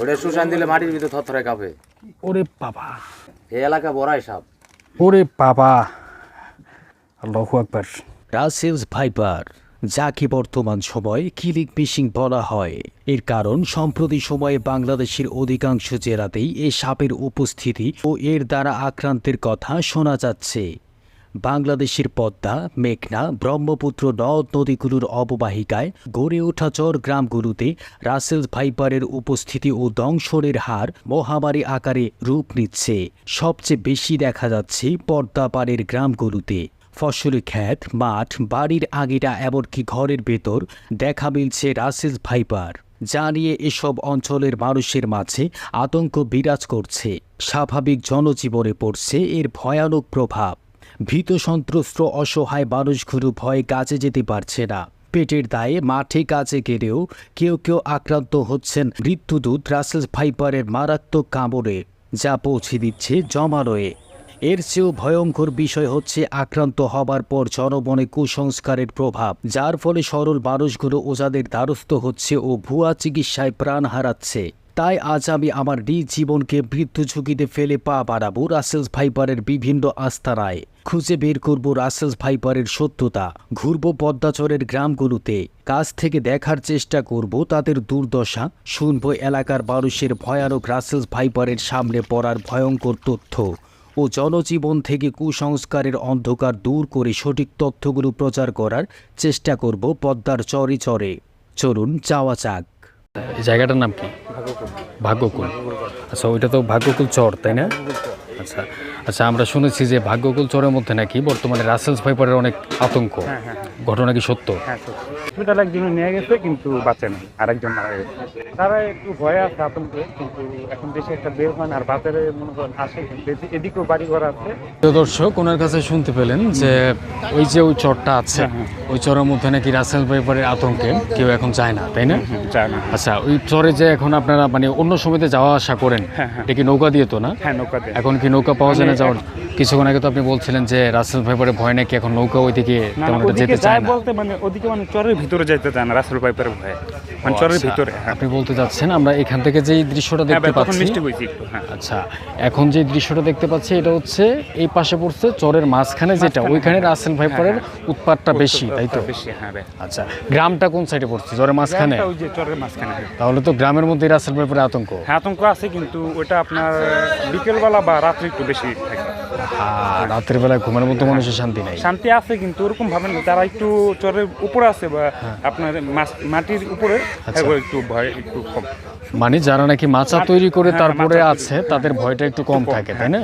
ওটা শুষান দিলে মাটির ভিতরে থরথরে কাঁপে। ওরে বাবা। এই এলাকা বড়াই সাপ। ওরে বাবা। আল্লাহু আকবার। রাসেলস ভাইপার যাকে বর্তমান সময়ে কিলিং ফিশিং বলা হয় এর কারণ সম্প্রতি সময়ে বাংলাদেশের অধিকাংশ জেলাতেই এ সাপের উপস্থিতি ও এর দ্বারা আক্রান্তের কথা শোনা যাচ্ছে। বাংলাদেশের পদ্মা, মেঘনা, ব্রহ্মপুত্র নদ নদীগুলোর অববাহিকায় গড়ে ওঠা চর গ্রামগুলোতে রাসেলস ভাইপারের উপস্থিতি ও দংশনের হার মহামারী আকারে রূপ নিচ্ছে। সবচেয়ে বেশি দেখা যাচ্ছে পদ্মা পাড়ের গ্রামগুলোতে। ফসলি ক্ষেত, মাঠ, বাড়ির আগিটা এমনকি ঘরের ভেতর দেখা মিলছে রাসেলস ভাইপার। যা নিয়ে এসব অঞ্চলের মানুষের মাঝে আতঙ্ক বিরাজ করছে। স্বাভাবিক জনজীবনে পড়ছে এর ভয়ানক প্রভাব। ভীত সন্ত্রস্ত অসহায় মানুষগুলো ভয়ে কাজে যেতে পারছে না। পেটের দায়ে মাঠে কাজে গেলেও কেউ কেউ আক্রান্ত হচ্ছেন মৃত্যুদূত রাসেলস ভাইপারের মারাত্মক কামড়ে, যা পৌঁছে দিচ্ছে জমালয়ে। এর চেয়েও ভয়ঙ্কর বিষয় হচ্ছে আক্রান্ত হবার পর জনমনে কুসংস্কারের প্রভাব, যার ফলে সরল মানুষগুলো ওজাদের দ্বারস্থ হচ্ছে ও ভুয়া চিকিৎসায় প্রাণ হারাচ্ছে। তাই আজ আমি আমার নিজ জীবনকে মৃত্যু ঝুঁকিতে ফেলে পা বাড়াবো রাসেলস ভাইপারের বিভিন্ন আস্তানায়। খুঁজে বের করব রাসেলস ভাইপারের সত্যতা। ঘুরব পদ্মাচরের গ্রামগুলোতে। কাছ থেকে দেখার চেষ্টা করব তাদের দুর্দশা। শুনব এলাকার মানুষের ভয়ানক রাসেলস ভাইপারের সামনে পড়ার ভয়ঙ্কর তথ্য। ও জনজীবন থেকে কুসংস্কারের অন্ধকার দূর করে সঠিক তথ্যগুলো প্রচার করার চেষ্টা করব পদ্মার চরে চরে। চলুন চাওয়া চাক জায়গাটার নাম কি? ভাগ্যকুল। আচ্ছা ওইটা তো ভাগ্যকুল চর তাই না? আচ্ছা আচ্ছা আমরা শুনেছি যে ভাগ্যকুল চরের মধ্যে নাকি বর্তমানে রাসেলস ভাইপারের অনেক আতঙ্ক। ঘটনা কি সত্য? হ্যাঁ হসপিটাল একজন নিয়ে গেছে কিন্তু বাঁচে না আরেকজন মারা গেছে। তারা একটু ভয়ে আছে আতঙ্কে কিন্তু এখন দেশে একটা বের হয় আর বাজারে মনে করেন আসে এদিকেও বাড়ি ঘর আছে। দর্শক ওনার কাছে শুনতে পেলেন যে ওই যে ওই চরটা আছে ওই চরের মধ্যে নাকি রাসেল ভাইপারের আতঙ্কে কেউ এখন যায় না তাই না? যায় না। আচ্ছা ওই চরে যে এখন আপনারা মানে অন্য সময়তে যাওয়া আসা করেন এটা কি নৌকা দিয়ে তো না? হ্যাঁ নৌকা দিয়ে। এখন কি নৌকা পাওয়া যায় না যাওয়ার। কিছুক্ষণ আগে তো আপনি বলছিলেন যে রাসেল পাইপারে ভয় নাকি এখন নৌকা ওইদিকে তেমন যেতে চায় না। বলতে মানে ওদিকে মানে চরের ভিতরে যাইতে চায় না রাসেল পাইপারের ভয়ে। মানে চরের ভিতরে হ্যাঁ। আপনি বলতে চাচ্ছেন আমরা এখান থেকে যে দৃশ্যটা হ্যাঁ দেখতে পাচ্ছি হ্যাঁ। আচ্ছা এখন যে দৃশ্যটা দেখতে পাচ্ছি এটা হচ্ছে এই পাশে পড়ছে চরের মাঝখানে যেটা ওইখানে। রাসেল ভাইপারের উৎপাতটা বেশি তাই তো? আচ্ছা গ্রামটা কোন সাইডে পড়ছে? চরের মাঝখানে। তাহলে তো গ্রামের মধ্যে রাসেল ভাইপারের আতঙ্ক। আতঙ্ক আছে কিন্তু ওটা আপনার বিকেলবেলা বা রাত্রে একটু বেশি থাকে। আর রাতের বেলায় ঘুমের মধ্যে মানুষের শান্তি নাই। শান্তি আছে কিন্তু ওরকম ভাবে না। তারা একটু চরের উপরে আছে বা হ্যাঁ। আপনার মাটির উপরে। আচ্ছা। একটু ভয় একটু কম। মানে যারা নাকি মাচা তৈরি করে হ্যাঁ, তারপরে আছে তাদের ভয়টা একটু কম থাকে তাই না?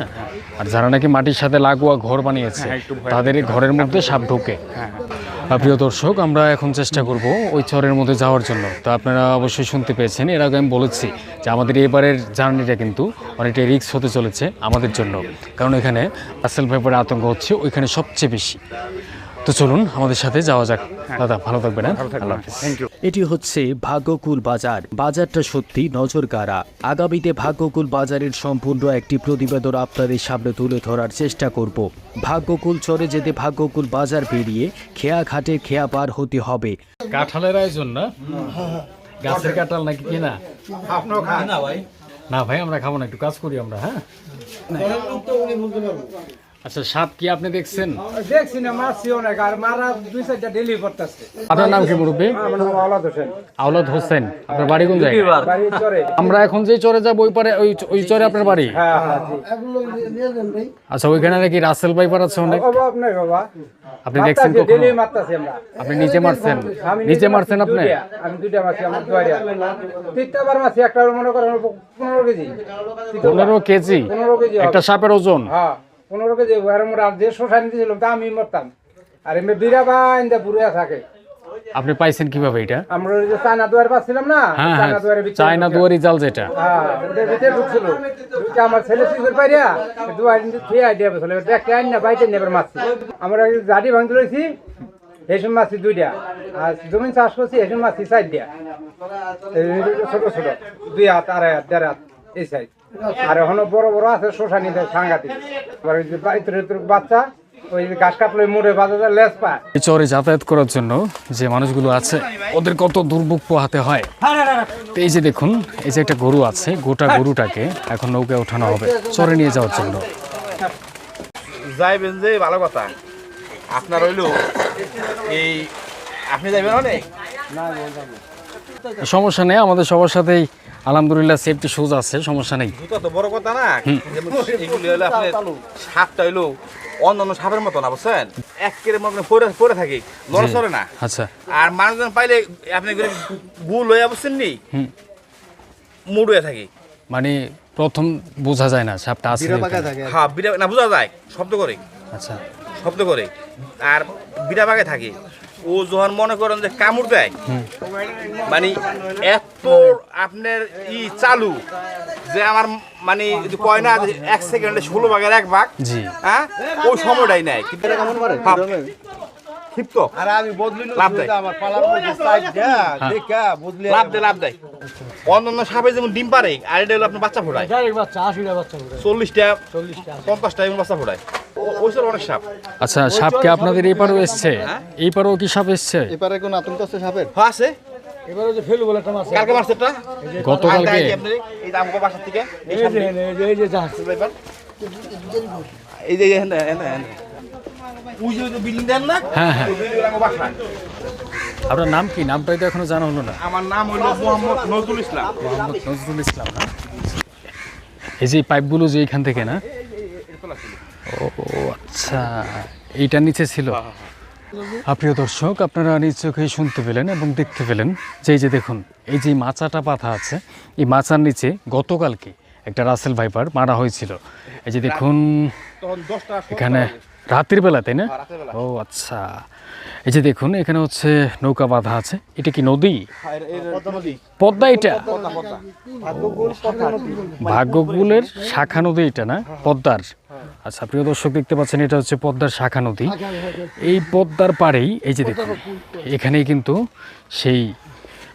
আর যারা নাকি মাটির সাথে লাগোয়া ঘর বানিয়েছে হ্যাঁ, তাদের ঘরের মধ্যে সাপ ঢোকে। হ্যাঁ প্রিয় দর্শক আমরা এখন চেষ্টা করব ওই চরের মধ্যে যাওয়ার জন্য। তো আপনারা অবশ্যই শুনতে পেয়েছেন এর আগে আমি বলেছি যে আমাদের এবারের জার্নিটা কিন্তু অনেকটা রিস্ক হতে চলেছে আমাদের জন্য। কারণ এখানে রাসেল ভাইপারের আতঙ্ক হচ্ছে ওইখানে সবচেয়ে বেশি। তো চলুন আমাদের সাথে যাওয়া যাক। দাদা ভালো থাকবেন হ্যাঁ? এটি হচ্ছে ভাগ্যকুল বাজার। বাজারটা সত্যি নজর কাড়া আগামীতে ভাগ্যকুল বাজারের সম্পূর্ণ একটি প্রতিবেদন আপনাদের সামনে তুলে ধরার চেষ্টা করব। ভাগ্যকুল চরে যেতে ভাগ্যকুল বাজার পেরিয়ে খেয়া ঘাটে খেয়া পার হতে হবে। কাঁঠালের আয়োজন না? গাছের কাঁঠাল নাকি কিনা? না ভাই। আমরা খাব না একটু কাজ করি আমরা হ্যাঁ? আচ্ছা সাপ কি আপনি দেখছেন? দেখছি না মারছি অনেক আর মারা দুই চারটা ডেলি করতেছে। আপনার নাম কি মুরব্বী? আমার নাম আওলাদ হোসেন। আওলাদ হোসেন আপনার বাড়ি কোন জায়গায়? বাড়ি চরে। আমরা এখন যে চরে যাব ওই পারে ওই ওই চরে আপনার বাড়ি? হ্যাঁ হ্যাঁ। আচ্ছা ওইখানে নাকি রাসেল পাইপার আছে অনেক? অভাব নাই বাবা। আপনি দেখছেন কখনো? ডেলি মারতাছি আমরা। আপনি নিচে মারছেন? নিচে মারছেন আপনি? আমি দুইটা মারছি আমার মারছি একটা মনে করেন কেজি। পনেরো কেজি? পনেরো কেজি একটা সাপের ওজন? হ্যাঁ। পনেরো কেজি আর যে শোষানি দিয়েছিলাম তা আমি মরতাম। আর এমনি বিরা বাইন্দা বুড়িয়া থাকে। আপনি পাইছেন কীভাবে এটা? আমরা ওই যে চায়না দুয়ার পাচ্ছিলাম না হ্যাঁ হ্যাঁ চায়না দুয়ারে চায়না দুয়ারি জাল যেটা। হ্যাঁ ওটার ভিতরে ঢুকছিল। ঢুকে আমার ছেলে সিজুর পাইয়া দুয়ার খেয়ে আইডিয়া বসলে দেখতে আইন না বাইতে নেবার মারছি। আমরা গাড়ি ভাঙতে রয়েছি এসব মাছছি দুইটা। আর জমিন চাষ করছি এসব মাছছি চারটা। এই ছোট ছোট। দুই হাত আড়াই হাত দেড় হাত এই সাইজ আর এখনও বড় বড় আছে দেয় সাংঘাতিক। এবার ওই যে বাচ্চা ওই যে গাছ কাটলে মোড়ে বাজারে লেস পায়। এই চরে যাতায়াত করার জন্য যে মানুষগুলো আছে ওদের কত দুর্ভোগ পোহাতে হয়। তো এই যে দেখুন এই যে একটা গরু আছে গোটা গরুটাকে এখন নৌকায় ওঠানো হবে চরে নিয়ে যাওয়ার জন্য। যাইবেন যে ভালো কথা। আপনার হইল এই আপনি যাইবেন অনেক? সমস্যা নেই আমাদের সবার সাথেই আলহামদুলিল্লাহ সেফটি শুজ আছে সমস্যা নেই। জুতা তো বড় কথা না। এগুলি হলো আপনার সাপটা হইল অন্যান্য সাপের মতো না বুঝছেন? এক কেড়ে মনে পরে পরে থাকে লড়ে চড়ে না। আচ্ছা। আর মানুষজন পাইলে আপনি গুল হয়ে বুঝছেন নি? হুম। মুড হয়ে থাকে। মানে প্রথম বোঝা যায় না সাপটা আছে। হ্যাঁ বিড়া না বোঝা যায় শব্দ করে। আচ্ছা। শব্দ করে। আর বিড়া বাগে থাকে। ও যখন মনে করেন যে কামড় দেয় মানে এত আপনার ই চালু যে আমার মানে যদি কয় না এক সেকেন্ডে ষোলো ভাগের এক ভাগ হ্যাঁ? ওই সময়টাই নেয়। কিন্তু ক্ষিপ্ত। আর আমি বদলি লাভ দেয়। আমার পালার মধ্যে দেখা বদলি লাভ দেয় লাভ দেয়। অন্যান্য সাপে যেমন ডিম পারে আর এটা হলো আপনার বাচ্চা ফোটায় বাচ্চা আশিটা বাচ্চা করে চল্লিশটা চল্লিশটা পঞ্চাশটা এমন বাচ্চা ফোটায় ও- ওই সব অনেক সাপ আচ্ছা সাপ কি আপনাদের এই পারেও এসছে এই পারেও কি সাপ এসছে এবারে কোন আতঙ্ক আছে সাপের হ্যাঁ আছে এবারে যে ফেলু বলে একটা মাছ কালকে মারছে একটা গতকালকে এই যে আমগো বাসার থেকে এই সামনে। এই যে? এই যে ওই যে ওই যে হ্যাঁ, হ্যাঁ। আপনার নাম কি? নামটাই তো এখনও জানা হলো না। আমার নাম হইল মোহাম্মদ নজরুল ইসলাম। মোহাম্মদ নজরুল ইসলাম না? এই যে পাইপগুলো যে এখান থেকে না? ও আচ্ছা। এইটার নিচে ছিল। প্রিয় দর্শক আপনারা নিজ চোখে শুনতে পেলেন এবং দেখতে পেলেন যে এই যে দেখুন এই যে মাচাটা পাতা আছে এই মাচার নিচে গতকালকে একটা রাসেল ভাইপার মারা হয়েছিল। এই যে দেখুন এখানে রাতের বেলা তাই না? ও আচ্ছা। এই যে দেখুন এখানে হচ্ছে নৌকা বাঁধা আছে। এটা কি নদী? নদী। পদ্মা এটা? পদ্মা পদ্মা ভাগ্যকুলের শাখা নদী এটা না? পদ্মার। আচ্ছা প্রিয় দর্শক দেখতে পাচ্ছেন এটা হচ্ছে পদ্মার শাখা নদী। এই পদ্মার পাড়েই এই যে দেখুন এখানেই কিন্তু সেই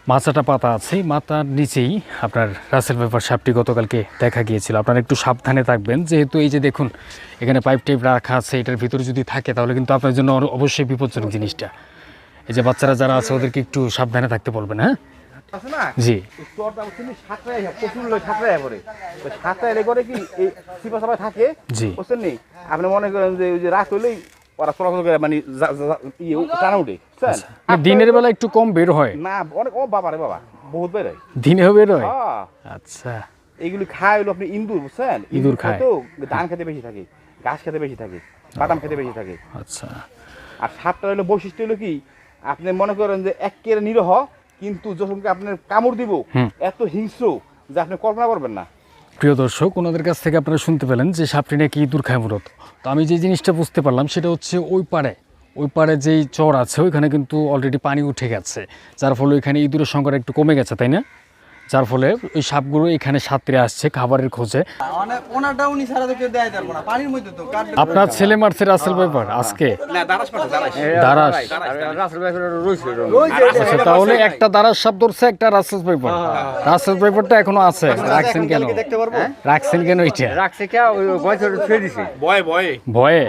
মাচাটা পাতা আছে মাথার নিচেই আপনার রাসেল পেপার সাপটি গতকালকে দেখা গিয়েছিল। আপনারা একটু সাবধানে থাকবেন। যেহেতু এই যে দেখুন এখানে পাইপ টাইপ রাখা আছে এটার ভিতরে যদি থাকে তাহলে কিন্তু আপনার জন্য অবশ্যই বিপজ্জনক জিনিসটা। এই যে বাচ্চারা যারা আছে ওদেরকে একটু সাবধানে থাকতে বলবেন হ্যাঁ? জি। আপনি মনে করেন যে ওই যে রাত হইলেই ওরা চলাচল করে মানে ইয়ে টানা উঠে। মানে দিনের বেলা একটু কম বের হয়। না অনেক ও বাবা রে বাবা বহুত বের হয়। দিনেও বের হয়? হ্যাঁ। আচ্ছা। এইগুলি খায় হলো আপনি ইন্দুর বুঝছেন? ইঁদুর খায়। তো ধান খেতে বেশি থাকে ঘাস খেতে বেশি থাকে বাদাম খেতে বেশি থাকে। আচ্ছা। আর সাপটা হলো বৈশিষ্ট্য হলো কি আপনি মনে করেন যে এক কেড়ে নিরহ কিন্তু যখন আপনার কামড় দিব এত হিংস্র যে আপনি কল্পনা করবেন না। প্রিয় দর্শক, ওনাদের কাছ থেকে আপনারা শুনতে পেলেন যে সাপটি নাকি ইঁদুর খায় মূলত তো আমি যে জিনিসটা বুঝতে পারলাম, সেটা হচ্ছে ওই পাড়ে ওই পাড়ে যেই চর আছে, ওইখানে কিন্তু অলরেডি পানি উঠে গেছে, যার ফলে ওইখানে ইঁদুরের সংখ্যাটা একটু কমে গেছে, তাই না? যার ফলে ওই সাপগুলো এখানে সাঁতরে আসছে খাবারের খোঁজে। ওনাটা উনি ছাড়া তো কেউ দেয় পারব না। পানির মধ্যে তো কাটলে আপনার ছেলে মারছে রাসেল ব্যাপার আজকে? তাহলে একটা দারাস সাপ ধরছে একটা রাসেল পেপার রাসেল পেপারটা এখনও আছে। রাখছেন কেন? রাখছেন কেন এটা ভয় ভয়। ভয়ে?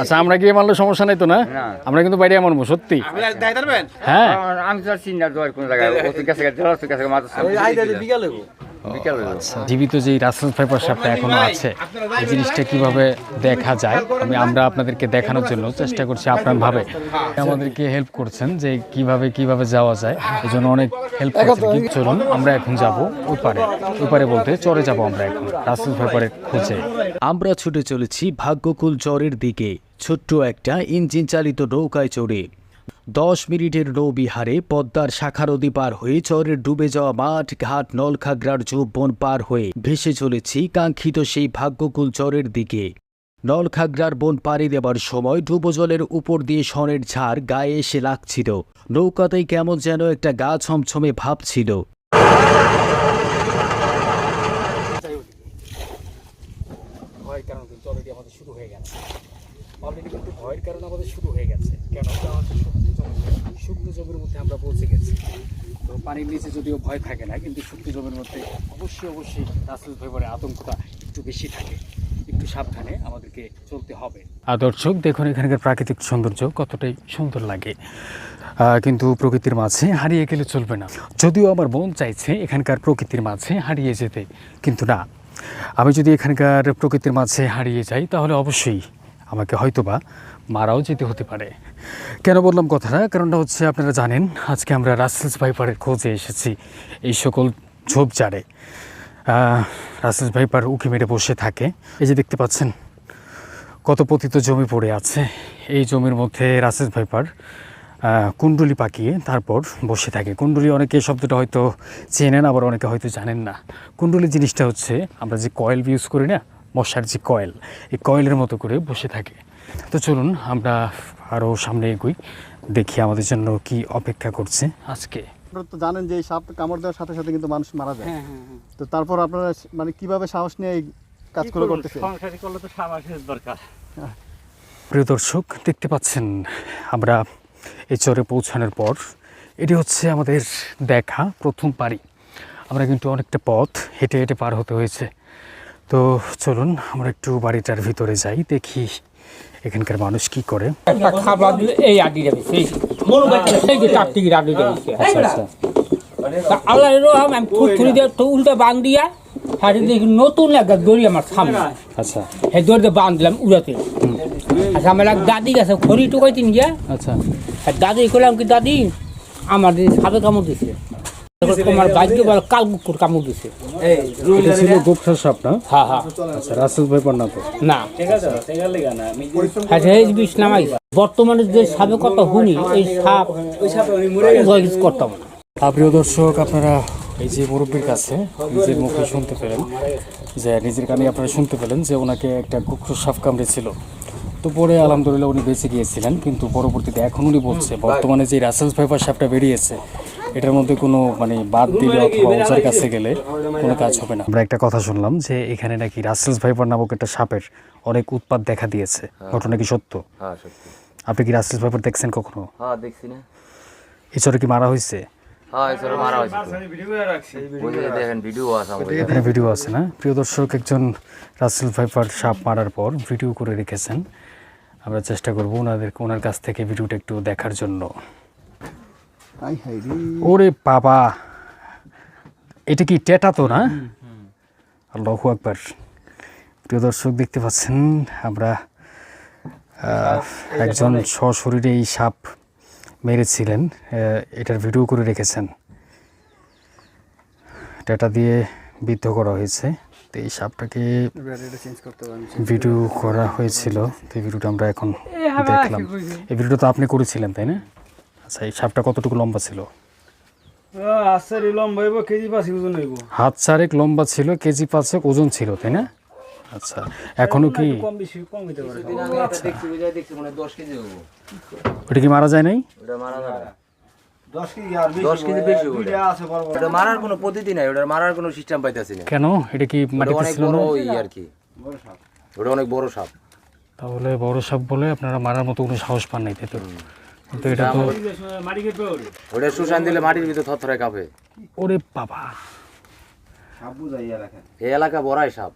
আচ্ছা আমরা গিয়ে মানলে সমস্যা নাই তো না? আমরা কিন্তু বাইরে মারবো সত্যি। হ্যাঁ। আমি তো আর চিনি না জায়গায়। বিকালে জীবিত যে রাসেল পেপার সাপটা এখনও আছে এই জিনিসটা কীভাবে দেখা যায় আমি আমরা আপনাদেরকে দেখানোর জন্য চেষ্টা করছি আপনার ভাবে। আমাদেরকে হেল্প করছেন যে কীভাবে কীভাবে যাওয়া যায় এই জন্য অনেক হেল্প করছেন। চলুন আমরা এখন যাব ওই পারে ওই পারে বলতে চরে যাব আমরা এখন রাসেল পেপারের খোঁজে। আমরা ছুটে চলেছি ভাগ্যকুল চরের দিকে। ছোট্ট একটা ইঞ্জিন চালিত নৌকায় চড়ে দশ মিনিটের নৌবিহারে পদ্মার শাখা নদী পার হয়ে চরের ডুবে যাওয়া মাঠ, ঘাট, নলখাগড়ার বন পার হয়ে ভেসে চলেছি কাঙ্ক্ষিত সেই ভাগ্যকুল চরের দিকে। নলখাগড়ার বন পাড়ি দেবার সময় ডুবোজলের উপর দিয়ে সনের ঝাড় গায়ে এসে লাগছিল। নৌকাতেই কেমন যেন একটা গা ছমছমে ভাব ছিল। শুরু হয়ে গেছে। অলরেডি কিন্তু ভয়ের কারণ আমাদের শুরু হয়ে গেছে। কেন? শুকনো জমি জমির মধ্যে আমরা পৌঁছে গেছি। তো পানির নিচে যদিও ভয় থাকে না, কিন্তু শুকনো জমির মধ্যে অবশ্যই অবশ্যই রাসেল ফেভারে আতঙ্কটা একটু বেশি থাকে। একটু সাবধানে আমাদেরকে চলতে হবে। আর দর্শক দেখুন এখানকার প্রাকৃতিক সৌন্দর্য কতটাই সুন্দর লাগে। কিন্তু প্রকৃতির মাঝে হারিয়ে গেলে চলবে না। যদিও আমার মন চাইছে এখানকার প্রকৃতির মাঝে হারিয়ে যেতে, কিন্তু না। আমি যদি এখানকার প্রকৃতির মাঝে হারিয়ে যাই, তাহলে অবশ্যই আমাকে হয়তোবা মারাও যেতে হতে পারে। কেন বললাম কথাটা? কারণটা হচ্ছে আপনারা জানেন, আজকে আমরা রাসেলস ভাইপারের খোঁজে এসেছি এই সকল ঝোপঝাড়ে। রাসেলস ভাইপার উঁকি মেরে বসে থাকে। এই যে দেখতে পাচ্ছেন, কত পতিত জমি পড়ে আছে। এই জমির মধ্যে রাসেস ভাইপার কুণ্ডলি পাকিয়ে তারপর বসে থাকে। কুণ্ডলি অনেকে শব্দটা হয়তো চেনেন, আবার অনেকে হয়তো জানেন না। কুণ্ডলি জিনিসটা হচ্ছে, আমরা যে কয়েল ইউজ করি না মশার যে কয়েল এই কয়েলের মতো করে বসে থাকে। তো চলুন আমরা আরও সামনে এগোই দেখি আমাদের জন্য কি অপেক্ষা করছে আজকে। আপনারা তো জানেন যে এই সাপ কামড় দেওয়ার সাথে সাথে কিন্তু মানুষ মারা যায়। তো তারপর আপনারা মানে কীভাবে সাহস নিয়ে এই কাজগুলো করতেছে সংসারী করলে তো সাবাসের দরকার। প্রিয় দর্শক দেখতে পাচ্ছেন আমরা এই চরে পৌঁছানোর পর এটি হচ্ছে আমাদের দেখা প্রথম পারি আমরা কিন্তু অনেকটা পথ হেঁটে হেঁটে পার হতে হয়েছে। তো চলুন আমরা একটু বাড়িটার ভিতরে যাই দেখি এখানকার মানুষ কি করে। একটা খাবার দিলে এই আড্ডি যাবে সেই এই যে চার টিকিট যাবে আচ্ছা আচ্ছা। আল্লাহ রহম আমি থুড়ি দিয়ে উল্টা বান দিয়া হাতে দেখি নতুন একটা দড়ি আমার সামনে। আচ্ছা। সেই দড়িতে বান দিলাম উড়াতে। আচ্ছা আমার এক দাদি গেছে খড়ি গিয়া। আচ্ছা। দাদি করলাম কি দাদি আমার দিদি সাপে কামড় দিছে। এবার তোমার কাল কুকুর কামড় দিছে। এটা ছিল গোপসার সাপ না? হ্যাঁ হ্যাঁ আচ্ছা রাসেল ভাইপার না তো। না। আচ্ছা এই বিষ নামাই। বর্তমানে যে সাপে কথা শুনি এই সাপ করতাম না প্রিয় দর্শক আপনারা এই যে মুরব্বীর কাছে নিজের মুখে শুনতে পেলেন যে নিজের কানে আপনারা শুনতে পেলেন যে ওনাকে একটা কুকুর সাপ কামড়েছিল। তো পরে আলহামদুলিল্লাহ উনি বেঁচে গিয়েছিলেন কিন্তু পরবর্তীতে এখন উনি বলছে বর্তমানে যে রাসেলস ভাইপার সাপটা বেরিয়েছে এটার মধ্যে কোনো মানে বাদ দিলে অথবা ওজার কাছে গেলে কোনো কাজ হবে না। আমরা একটা কথা শুনলাম যে এখানে নাকি রাসেলস ভাইপার নামক একটা সাপের অনেক উৎপাত দেখা দিয়েছে। ঘটনা কি সত্য? হ্যাঁ সত্যি। আপনি কি রাসেলস ভাইপার দেখছেন কখনো? হ্যাঁ দেখছি না। এছাড়া কি মারা হয়েছে? হ্যাঁ এছাড়া মারা হয়েছে। তো। ওই যে দেখেন ভিডিও আছে এখানে ভিডিও আছে না? প্রিয় দর্শক একজন রাসেল ভাইপার সাপ মারার পর ভিডিও করে রেখেছেন। আমরা চেষ্টা করব ওনাদের ওনার কাছ থেকে ভিডিওটা একটু দেখার জন্য। ওরে বাবা এটা কি টেটা তো না? আল্লাহু আকবার। প্রিয় দর্শক দেখতে পাচ্ছেন আমরা একজন সশরীরে এই সাপ মেরেছিলেন এটার ভিডিও করে রেখেছেন। টেটা দিয়ে বিদ্ধ করা হয়েছে। তো এই সাপটাকে ভিডিও করা হয়েছিল। তো এই ভিডিওটা আমরা এখন দেখলাম। এই ভিডিওটা তো আপনি করেছিলেন তাই না? আচ্ছা এই সাপটা কতটুকু লম্বা ছিল? আসার লম্বা হইব কেজি পাঁচ ওজন হইব। হাত চারেক লম্বা ছিল কেজি পাঁচেক ওজন ছিল তাই না? আচ্ছা এখনও কি কম বেশি কম হইতে পারে। দেখছি মানে কেজি হব ওটা কি মারা যায় নাই? ওটা মারা যাবে না। দশ কেজি আর বেশি দশ কেজি বেশি ওটা আছে বড় বড়। ওটা মারার কোনো পদ্ধতি নাই ওটা মারার কোনো সিস্টেম পাইতেছি না। কেন? এটা কি মাটিতে ছিল না? ই আর কি। ওটা অনেক বড় সাপ। তাহলে বড় সাপ বলে আপনারা মারার মতো কোনো সাহস পান নাই তাই তো? কিন্তু এটা তো ওটা দিলে মাটির ভিতরে থরথরে কাঁপে। ওরে বাবা। এই এলাকা বড়াই সাপ।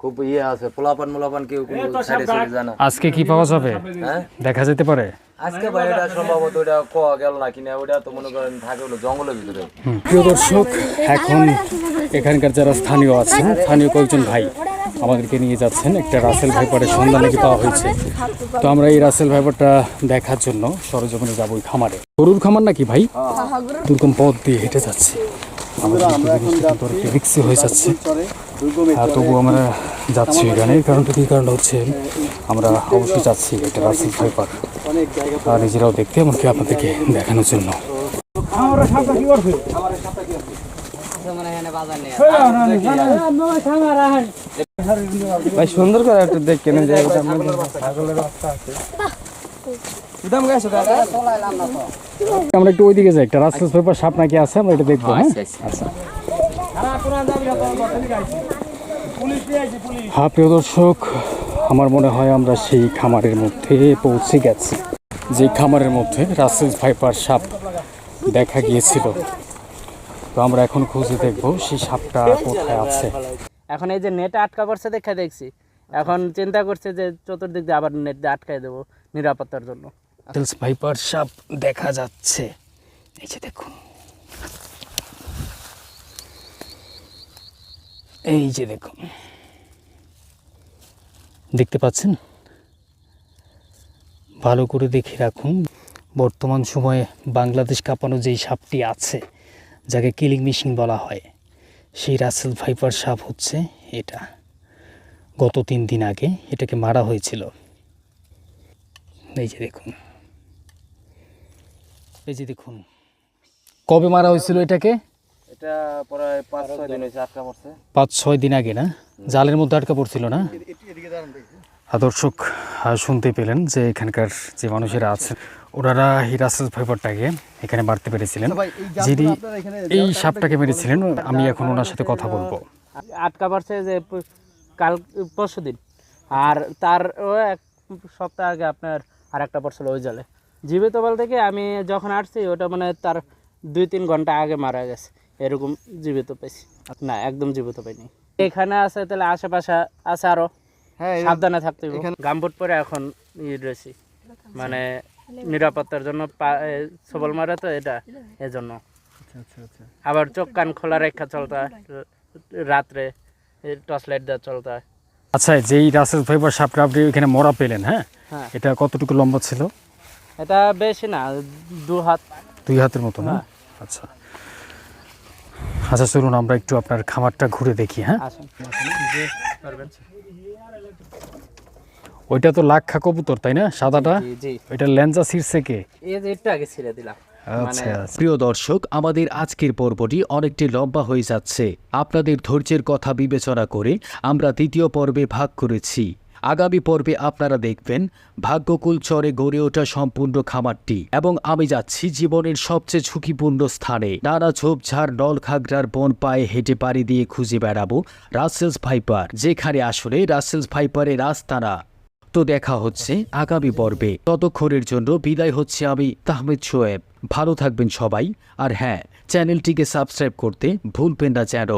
খুব ইয়ে আছে পোলাপান মোলাপান কেউ কোনো সাইডে সাইডে যায় না আজকে কি পাওয়া যাবে? হ্যাঁ? দেখা যেতে পারে। আজকে ভাই এটা সম্ভবত ওটা কোয়া গেল না কিনা ওটা তো মনে করেন থাকে হলো জঙ্গলের ভিতরে। প্রিয় দর্শক এখন এখানকার যারা স্থানীয় আছেন স্থানীয় কয়েকজন ভাই আমাদেরকে নিয়ে যাচ্ছেন একটা রাসেল ভাইপারের সন্ধান নাকি পাওয়া হয়েছে। তো আমরা এই রাসেল ভাইপারটা দেখার জন্য সরজমিনে যাব ওই খামারে। গরুর খামার নাকি ভাই? দুর্গম পথ দিয়ে হেঁটে যাচ্ছি। রিক্সি হয়ে যাচ্ছে। আর তবুও আমরা যাচ্ছি এখানে। কারণটা কি? কারণটা হচ্ছে আমরা অবশ্যই যাচ্ছি একটা রাসেল ভাইপার। আর নিজেরাও দেখতে এমনকি আপনাদেরকে দেখানোর জন্য। ভাই সুন্দর করে একটু দেখ কেন যে ওটার মধ্যে ছাগলের রাস্তা আছে। উদাম গাইছো কাকা আমরা একটু ওইদিকে যাই একটা রাস্তা পেপার সাপ নাকি আছে আমরা এটা দেখব হ্যাঁ? আচ্ছা হ্যাঁ প্রিয় দর্শক আমার মনে হয় আমরা সেই খামারের মধ্যে পৌঁছে গেছি। যে খামারের মধ্যে রাসেল ভাইপার সাপ দেখা গিয়েছিল। তো আমরা এখন খুঁজে দেখব সেই সাপটা কোথায় আছে। এখন এই যে নেট আটকা পড়ছে দেখে দেখছি। এখন চিন্তা করছে যে চতুর্দিক দিয়ে আবার নেট দিয়ে আটকাই দেবো নিরাপত্তার জন্য। ভাইপার সাপ দেখা যাচ্ছে। এই যে দেখুন। এই যে দেখুন। দেখতে পাচ্ছেন? ভালো করে দেখে রাখুন। বর্তমান সময়ে বাংলাদেশ কাঁপানো যেই সাপটি আছে যাকে কিলিং মেশিন বলা হয়। সেই রাসেল ভাইপার সাপ হচ্ছে এটা। গত তিন দিন আগে এটাকে মারা হয়েছিল। এই যে দেখুন। এই যে দেখুন। কবে মারা হয়েছিল এটাকে? এটা প্রায় পাঁচ ছয় দিন হয়েছে আটকা পড়ছে। পাঁচ ছয় দিন আগে না? জালের মধ্যে আটকা পড়ছিল না? আর দর্শক শুনতে পেলেন যে এখানকার যে মানুষেরা আছেন ওনারা রাসেল ফাইবারটাকে এখানে মারতে পেরেছিলেন। আচ্ছা যিনি এই সাপটাকে মেরেছিলেন আমি এখন ওনার সাথে কথা বলব। আটকা পড়ছে যে কাল পরশু দিন। আর তার এক সপ্তাহ আগে আপনার আর একটা পড়ছিল ওই জলে। জীবিত বলতে কি আমি যখন আসছি ওটা মানে তার দুই তিন ঘণ্টা আগে মারা গেছে। এরকম জীবিত পেয়েছি। না একদম জীবিত পাইনি। এখানে আছে তাহলে আশেপাশে আছে আরও। হ্যাঁ সাবধানে থাকতে হবে গামবুট পরে এখন ই রয়েছি। মানে নিরাপত্তার জন্য সবল মারে তো এটা এজন্য। আবার চোখ কান খোলা রেখা চলতা রাত্রে টর্চ লাইট দেওয়া চলতা। আচ্ছা যেই রাসেল ফাইবার সাপটা আপনি এখানে মরা পেলেন হ্যাঁ? হ্যাঁ। এটা কতটুকু লম্বা ছিল? এটা বেশি না দু হাত। দুই হাতের মতো না? হ্যাঁ। আচ্ছা। আচ্ছা চলুন আমরা একটু আপনার খামারটা ঘুরে দেখি হ্যাঁ? পারবেন ওইটা তো লাক্ষা কবুতর তাই না? সাদাটা? ওইটা ল্যাঞ্জা ছিঁড়ছে কে? এই যে একটু আগে ছেড়ে দিলাম। আচ্ছা। প্রিয় দর্শক আমাদের আজকের পর্বটি অনেকটি লম্বা হয়ে যাচ্ছে। আপনাদের ধৈর্যের কথা বিবেচনা করে আমরা দ্বিতীয় পর্বে ভাগ করেছি। আগামী পর্বে আপনারা দেখবেন ভাগ্যকুল চরে গড়ে ওঠা সম্পূর্ণ খামারটি এবং আমি যাচ্ছি জীবনের সবচেয়ে ঝুঁকিপূর্ণ স্থানে। নানা ঝোপঝাড় নলখাগড়ার বন পায়ে হেঁটে পাড়ি দিয়ে খুঁজে বেড়াবো রাসেলস ভাইপার যেখানে আসলে রাসেলস ভাইপারের আস্তানা। তো দেখা হচ্ছে আগামী পর্বে। ততক্ষণের জন্য বিদায় হচ্ছে আমি, তাহমেদ শোয়েব ভালো থাকবেন সবাই। আর হ্যাঁ চ্যানেলটিকে সাবস্ক্রাইব করতে ভুলবেন না যেন।